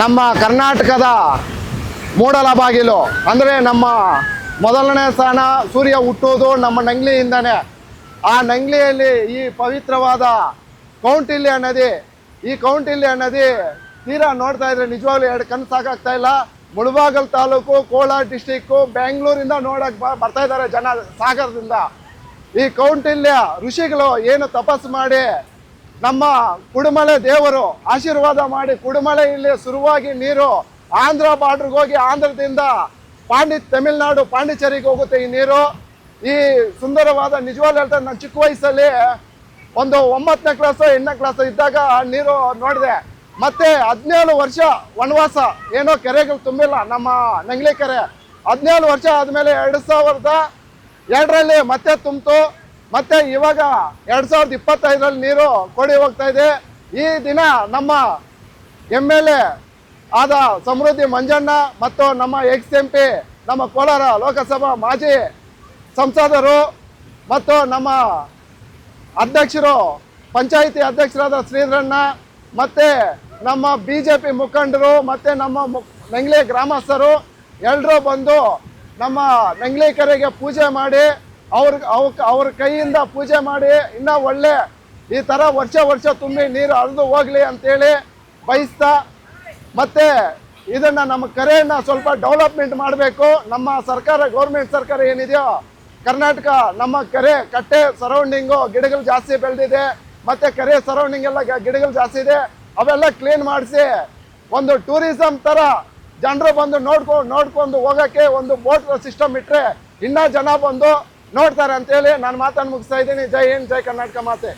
ನಮ್ಮ ಕರ್ನಾಟಕದ ಮೂಡಲ ಬಾಗಿಲು, ಅಂದರೆ ನಮ್ಮ ಮೊದಲನೇ ಸ್ಥಾನ ಸೂರ್ಯ ಹುಟ್ಟುವುದು ನಮ್ಮ ನಂಗ್ಲಿಯಿಂದನೇ. ಆ ನಂಗ್ಲಿಯಲ್ಲಿ ಈ ಪವಿತ್ರವಾದ ಕೌಂಟಿಲ್ಯ ನದಿ, ಈ ಕೌಂಟಿಲ್ಯ ನದಿ ತೀರಾ ನೋಡ್ತಾ ಇದ್ರೆ ನಿಜವಾಗ್ಲೂ ಎರಡು ಕಣ್ಣು ಸಾಕಾಗ್ತಾ ಇಲ್ಲ. ಮುಳಬಾಗಲ್ ತಾಲೂಕು, ಕೋಲಾರ ಡಿಸ್ಟಿಕ್ಕು ಬೆಂಗಳೂರಿಂದ ನೋಡಕ್ ಬರ್ತಾ ಇದ್ದಾರೆ ಜನ ಸಾಗರದಿಂದ. ಈ ಕೌಂಟಿಲ್ಯ ಋಷಿಗಳು ಏನು ತಪಸ್ಸು ಮಾಡಿ ನಮ್ಮ ಕುಡುಮಲೆ ದೇವರು ಆಶೀರ್ವಾದ ಮಾಡಿ ಕುಡುಮಲೆ ಇಲ್ಲಿ ಶುರುವಾಗಿ ನೀರು ಆಂಧ್ರ ಬಾರ್ಡ್ರಿಗೆ ಹೋಗಿ ಆಂಧ್ರದಿಂದ ಪಾಂಡಿ, ತಮಿಳ್ನಾಡು, ಪಾಂಡಿಚೇರಿಗೆ ಹೋಗುತ್ತೆ ಈ ನೀರು. ಈ ಸುಂದರವಾದ ನಿಜವಾಗ್ಲೂ ಹೇಳ್ತಾರೆ, ನಾನು ಚಿಕ್ಕ ವಯಸ್ಸಲ್ಲಿ ಒಂದು ಒಂಬತ್ತನೇ ಕ್ಲಾಸ್ ಎಂಟನೇ ಕ್ಲಾಸ್ ಇದ್ದಾಗ ನೀರು ನೋಡಿದೆ. ಮತ್ತೆ ಹದಿನೇಳು ವರ್ಷ ವನವಾಸ, ಏನೋ ಕೆರೆಗಳು ತುಂಬಿಲ್ಲ, ನಮ್ಮ ನಂಗ್ಲಿ ಕೆರೆ. ಹದಿನೇಳು ವರ್ಷ ಆದಮೇಲೆ ಎರಡು ಸಾವಿರದ ಎರಡರಲ್ಲಿ ಮತ್ತೆ ತುಂಬಿತು. ಮತ್ತೆ ಇವಾಗ ಎರಡ್ ಸಾವಿರದ ಇಪ್ಪತ್ತೈದರಲ್ಲಿ ನೀರು ಕೊಡಿ ಹೋಗ್ತಾ ಇದೆ. ಈ ದಿನ ನಮ್ಮ ಎಂ ಎಲ್ ಎ ಆದ ಸಮೃದ್ಧಿ ಮಂಜಣ್ಣ ಮತ್ತು ನಮ್ಮ ಎಕ್ಸ್ ಎಂ ಪಿ, ನಮ್ಮ ಕೋಲಾರ ಲೋಕಸಭಾ ಮಾಜಿ ಸಂಸದರು ಮತ್ತು ನಮ್ಮ ಅಧ್ಯಕ್ಷರು, ಪಂಚಾಯಿತಿ ಅಧ್ಯಕ್ಷರಾದ ಶ್ರೀಧರಣ್ಣ ಮತ್ತು ನಮ್ಮ ಬಿ ಜೆ ಪಿ ಮುಖಂಡರು ಮತ್ತು ನಮ್ಮ ನಂಗ್ಲಿ ಗ್ರಾಮಸ್ಥರು ಎಲ್ಲರೂ ಬಂದು ನಮ್ಮ ನಂಗ್ಲಿ ಕೆರೆಗೆ ಪೂಜೆ ಮಾಡಿ ಅವ್ರ ಅವ್ಕ ಅವ್ರ ಕೈಯಿಂದ ಪೂಜೆ ಮಾಡಿ ಇನ್ನೂ ಒಳ್ಳೆ ಈ ಥರ ವರ್ಷ ವರ್ಷ ತುಂಬಿ ನೀರು ಹರಿದು ಹೋಗ್ಲಿ ಅಂತೇಳಿ ಬಯಸ್ತಾ, ಮತ್ತೆ ಇದನ್ನ ನಮ್ಮ ಕರೆಯನ್ನು ಸ್ವಲ್ಪ ಡೆವಲಪ್ಮೆಂಟ್ ಮಾಡಬೇಕು. ನಮ್ಮ ಸರ್ಕಾರ, ಗೌರ್ಮೆಂಟ್ ಸರ್ಕಾರ ಏನಿದೆಯೋ, ಕರ್ನಾಟಕ ನಮ್ಮ ಕರೆ ಕಟ್ಟೆ ಸರೌಂಡಿಂಗು ಗಿಡಗಳು ಜಾಸ್ತಿ ಬೆಳೆದಿದೆ, ಮತ್ತೆ ಕರೆ ಸರೌಂಡಿಂಗ್ ಎಲ್ಲ ಗಿಡಗಳು ಜಾಸ್ತಿ ಇದೆ, ಅವೆಲ್ಲ ಕ್ಲೀನ್ ಮಾಡಿಸಿ ಒಂದು ಟೂರಿಸಂ ತರ ಜನರು ಬಂದು ನೋಡ್ಕೊಂಡು ನೋಡ್ಕೊಂಡು ಹೋಗಕ್ಕೆ ಒಂದು ಬೋಟ್ ಸಿಸ್ಟಮ್ ಇಟ್ಟರೆ ಇನ್ನೂ ಜನ ಬಂದು ನೋಡ್ತಾರೆ ಅಂತೇಳಿ ನಾನು ಮಾತನ್ನು ಮುಗಿಸ್ತಾ ಇದ್ದೀನಿ. ಜೈ ಹಿಂದ್ ಜೈ ಕರ್ನಾಟಕ ಮಾತೆ.